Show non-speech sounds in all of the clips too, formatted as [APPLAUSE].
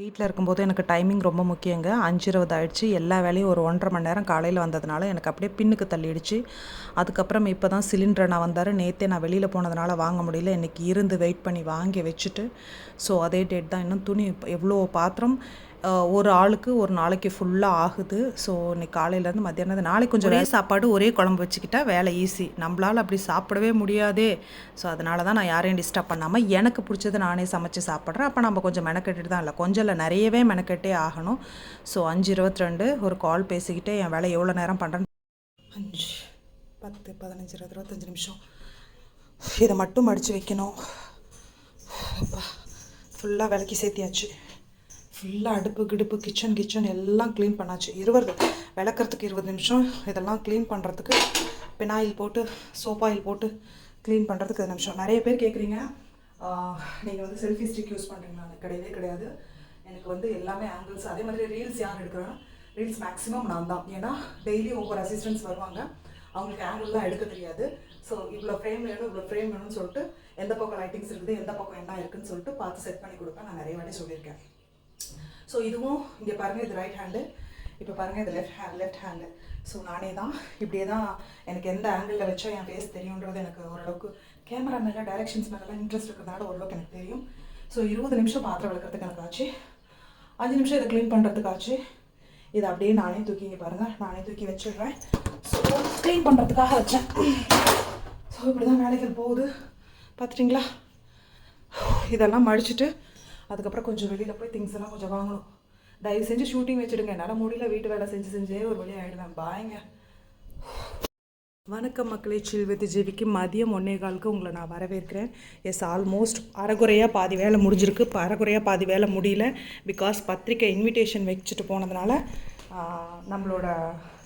வீட்டில் இருக்கும்போது எனக்கு டைமிங் ரொம்ப முக்கியங்க. அஞ்சு இருபது ஆயிடுச்சு. எல்லா வேலையும் ஒரு ஒன்றரை மணி நேரம் காலையில் வந்ததுனால எனக்கு அப்படியே பின்னுக்கு தள்ளிடுச்சு. அதுக்கப்புறம் இப்போ தான் சிலிண்டர் நான் வந்தார். நேற்றே நான் வெளியில் போனதுனால வாங்க முடியல. இன்றைக்கி இருந்து வெயிட் பண்ணி வாங்கி வச்சுட்டு ஸோ அதே டேட் தான். இன்னும் துணி எவ்வளோ பாத்திரம் ஒரு ஆளுக்கு ஒரு நாளைக்கு ஃபுல்லாக ஆகுது. ஸோ இன்னைக்கு காலையிலேருந்து மத்தியானம் நாளைக்கு கொஞ்சம் ஒரே சாப்பாடு ஒரே குழம்பு வச்சுக்கிட்டா வேலை ஈஸி நம்மளால் அப்படி சாப்பிடவே முடியாதே. ஸோ அதனால தான் நான் யாரையும் டிஸ்டர்ப் பண்ணாமல் எனக்கு பிடிச்சது நானே சமைச்சு சாப்பிட்றேன். அப்போ நம்ம கொஞ்சம் மெனக்கெட்டுட்டு தான் இல்லை. கொஞ்சம் இல்லை நிறையவே மெனக்கெட்டே ஆகணும். ஸோ அஞ்சு இருபத்தி ரெண்டு ஒரு கால் பேசிக்கிட்டே என் வேலை எவ்வளோ நேரம் பண்ணுறேன்னு அஞ்சு பத்து பதினஞ்சு இருபது இருபத்தஞ்சு நிமிஷம். இதை மட்டும் மடித்து வைக்கணும். ஃபுல்லாக விளக்கி சேர்த்தியாச்சு. ஃபுல்லாக அடுப்பு கிடுப்பு கிச்சன் கிச்சன் எல்லாம் க்ளீன் பண்ணாச்சு. இருபது விளக்குறதுக்கு இருபது நிமிஷம். இதெல்லாம் க்ளீன் பண்ணுறதுக்கு பெனாயில் போட்டு சோப்பாயில் போட்டு க்ளீன் பண்ணுறதுக்கு இருபது நிமிஷம். நிறைய பேர் கேட்குறீங்க நீங்கள் வந்து செல்ஃபி ஸ்டிக் யூஸ் பண்ணுறீங்களா அது கிடையவே கிடையாது. எனக்கு வந்து எல்லாமே ஆங்கிள்ஸ் அதே மாதிரி ரீல்ஸ் யார் எடுக்கிறேன் ரீல்ஸ் மேக்ஸிமம் நான் தான். ஏன்னா டெய்லி ஒவ்வொரு அசிஸ்டன்ஸ் வருவாங்க. அவங்களுக்கு ஆங்கிள்லாம் எடுக்க தெரியாது. ஸோ இவ்வளோ ஃப்ரேம் வேணும் இவ்வளோ ஃப்ரேம் வேணும்னு சொல்லிட்டு எந்த பக்கம் லைட்டிங்ஸ் இருக்குது எந்த பக்கம் என்ன இருக்குதுன்னு சொல்லிட்டு பார்த்து செட் பண்ணி கொடுப்பேன். நான் நிறைய வாட்டி சொல்லியிருக்கேன். ஸோ இதுவும் இங்கே பாருங்கள் இது ரைட் ஹேண்டு இப்போ பாருங்கள் இது left hand left hand so நானே தான். இப்படியே தான் எனக்கு எந்த ஆங்கிளில் வச்சா என் ஃபேஸ் தெரியுன்றது எனக்கு ஓரளவுக்கு கேமரா மேலே டைரக்ஷன்ஸ் மேலெலாம் இன்ட்ரெஸ்ட் இருக்கிறதுனால ஓரளவுக்கு எனக்கு தெரியும். ஸோ இருபது நிமிஷம் பாத்திரம் விளக்கிறதுக்கு எனக்கு ஆச்சு அஞ்சு நிமிஷம் இதை க்ளீன் பண்ணுறதுக்கு ஆச்சு இதை அப்படியே நானே தூக்கி இங்கே பாருங்கள் நானே தூக்கி வச்சிடுறேன். ஸோ க்ளீன் பண்ணுறதுக்காக வச்சேன். ஸோ இப்படி தான் வேலைகள் போகுது. பார்த்துட்டிங்களா இதெல்லாம் மடிச்சுட்டு அதுக்கப்புறம் கொஞ்சம் வெளியில் போய் திங்ஸ் எல்லாம் கொஞ்சம் வாங்கணும். தயவு செஞ்சு ஷூட்டிங் வச்சுடுங்க. என்னால் முடியல வீட்டு வேலை செஞ்சு செஞ்சே ஒரு வழி ஆகிடுவேன் பாய்ங்க. வணக்கம் மக்களே. சில் வித் ஜீவிக்கு மதியம் ஒன்னே காலுக்கு உங்களை நான் வரவேற்கிறேன். எஸ் ஆல்மோஸ்ட் அரைகுறையாக பாதி வேலை முடிஞ்சிருக்கு. இப்போ அரைகுறையாக பாதி வேலை முடியல. பிகாஸ் பத்திரிக்கை இன்விடேஷன் வச்சுட்டு போனதுனால நம்மளோட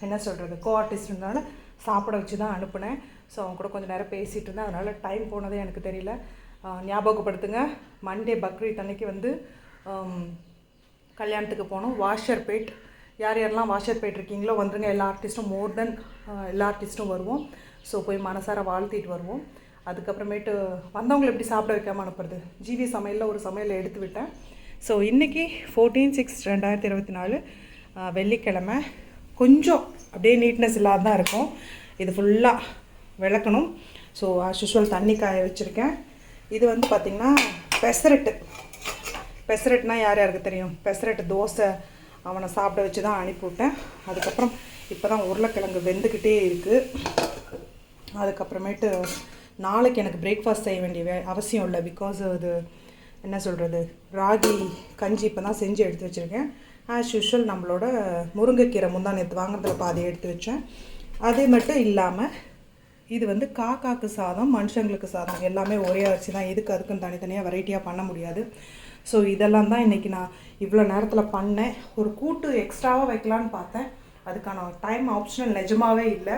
என்ன சொல்கிறது கோ ஆர்டிஸ்ட்னால சாப்பிட வச்சு தான் அனுப்புனேன். ஸோ அவங்க கூட கொஞ்சம் நேரம் பேசிகிட்டு இருந்தேன். அதனால் டைம் போனதே எனக்கு தெரியல. ஞாபகப்படுத்துங்க. மண்டே பக்ரீத் அன்னைக்கு வந்து கல்யாணத்துக்கு போனோம். வாஷர்பேட் யார் யாரெல்லாம் வாஷர்பேட் இருக்கீங்களோ வந்துருங்க. எல்லா ஆர்டிஸ்ட்டும் மோர் தென் எல்லா ஆர்டிஸ்ட்டும் வருவோம். ஸோ போய் மனசார வாழ்த்திட்டு வருவோம். அதுக்கப்புறமேட்டு வந்தவங்களை எப்படி சாப்பிட வைக்காம அனுப்புறது? ஜிவி சமையலில் ஒரு சமையலை எடுத்து விட்டேன். ஸோ இன்றைக்கி ஃபோர்டீன் சிக்ஸ் ரெண்டாயிரத்தி இருபத்தி நாலு வெள்ளிக்கிழமை. கொஞ்சம் அப்படியே நீட்னஸ் இல்லாத தான் இருக்கும். இது ஃபுல்லாக விளக்கணும். ஸோ ஆஸ் யூஷுவல் தண்ணி காய வச்சுருக்கேன். இது வந்து பார்த்திங்கன்னா பெசரட்டு. பெசரட்னா யார் யாருக்கு தெரியும்? பெசரட்டு தோசை அவனை சாப்பிட வச்சு தான் அனுப்பிவிட்டேன். அதுக்கப்புறம் இப்போ தான் உருளைக்கிழங்கு வெந்துக்கிட்டே இருக்குது அதுக்கப்புறமேட்டு நாளைக்கு எனக்கு பிரேக்ஃபாஸ்ட் செய்ய வேண்டிய அவசியம் இல்லை. பிகாஸ் அது என்ன சொல்கிறது ராகி கஞ்சி இப்போ தான் செஞ்சு எடுத்து வச்சுருக்கேன். ஆஸ் யூஷுவல் நம்மளோட முருங்கைக்கீரை முந்தா நேற்று வாங்குறதுல பாதி எடுத்து வச்சேன். அது மட்டும் இல்லாமல் இது வந்து காக்காக்கு சாதம் மனுஷங்களுக்கு சாதம். எல்லாமே ஒரே அரிசி தான் இதுக்கு அதுக்கும் தனித்தனியாக வெரைட்டியாக பண்ண முடியாது. ஸோ இதெல்லாம் தான் இன்றைக்கி நான் இவ்வளோ நேரத்தில் பண்ணேன். ஒரு கூட்டு எக்ஸ்ட்ராவாக வைக்கலான்னு பார்த்தேன். அதுக்கான டைம் ஆப்ஷனல் நிஜமாவே இல்லை.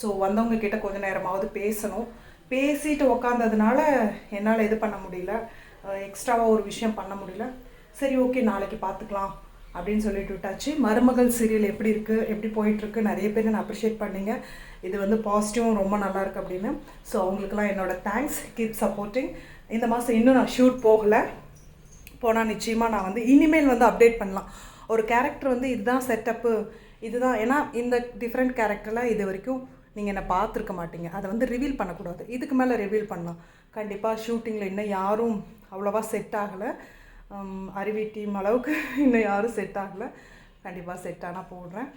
ஸோ வந்தவங்க கிட்ட கொஞ்ச நேரமாவது பேசணும். பேசிட்டு உக்காந்ததுனால என்னால் இது பண்ண முடியல. எக்ஸ்ட்ராவாக ஒரு விஷயம் பண்ண முடியல. சரி ஓகே நாளைக்கு பார்த்துக்கலாம் அப்படின்னு சொல்லிட்டு விட்டாச்சு. மருமகள் சீரியல் எப்படி இருக்குது எப்படி போயிட்டுருக்கு நிறைய பேர் நான் அப்ரிஷியேட் பண்ணீங்க. இது வந்து பாசிட்டிவும் ரொம்ப நல்லாயிருக்கு அப்படின்னு. ஸோ அவங்களுக்குலாம் என்னோட தேங்க்ஸ் கீப் சப்போர்ட்டிங் இந்த மாதம் இன்னும் நான் ஷூட் போகலை. போனால் நிச்சயமாக நான் வந்து இனிமேல் வந்து அப்டேட் பண்ணலாம். ஒரு கேரக்டர் வந்து இதுதான் செட்டப்பு இதுதான். ஏன்னா இந்த டிஃப்ரெண்ட் கேரக்டரில் இது வரைக்கும் நீங்கள் என்னை பார்த்துருக்க மாட்டீங்க. அதை வந்து ரிவீல் பண்ணக்கூடாது. இதுக்கு மேலே ரிவீல் பண்ணலாம். கண்டிப்பாக ஷூட்டிங்கில் இன்னும் யாரும் அவ்வளோவா செட் ஆகலை. அருவி டீம் அளவுக்கு [LAUGHS] இன்னும் யாரும் செட் ஆகலை. கண்டிப்பாக செட் ஆனால் போடுறேன்.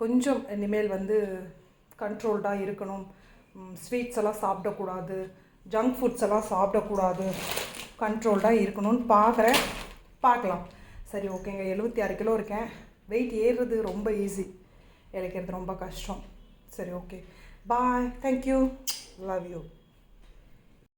கொஞ்சம் இனிமேல் வந்து கண்ட்ரோல்டாக இருக்கணும். ஸ்வீட்ஸ் எல்லாம் சாப்பிடக்கூடாது. ஜங்க் ஃபுட்ஸ் எல்லாம் சாப்பிடக்கூடாது. கண்ட்ரோல்டாக இருக்கணும்னு பார்க்குறேன் பார்க்கலாம் சரி ஓகேங்க எழுபத்தி ஆறு கிலோ இருக்கேன். வெயிட் ஏறுறது ரொம்ப ஈஸி இழைக்கிறது ரொம்ப கஷ்டம். சரி okay bye thank you love you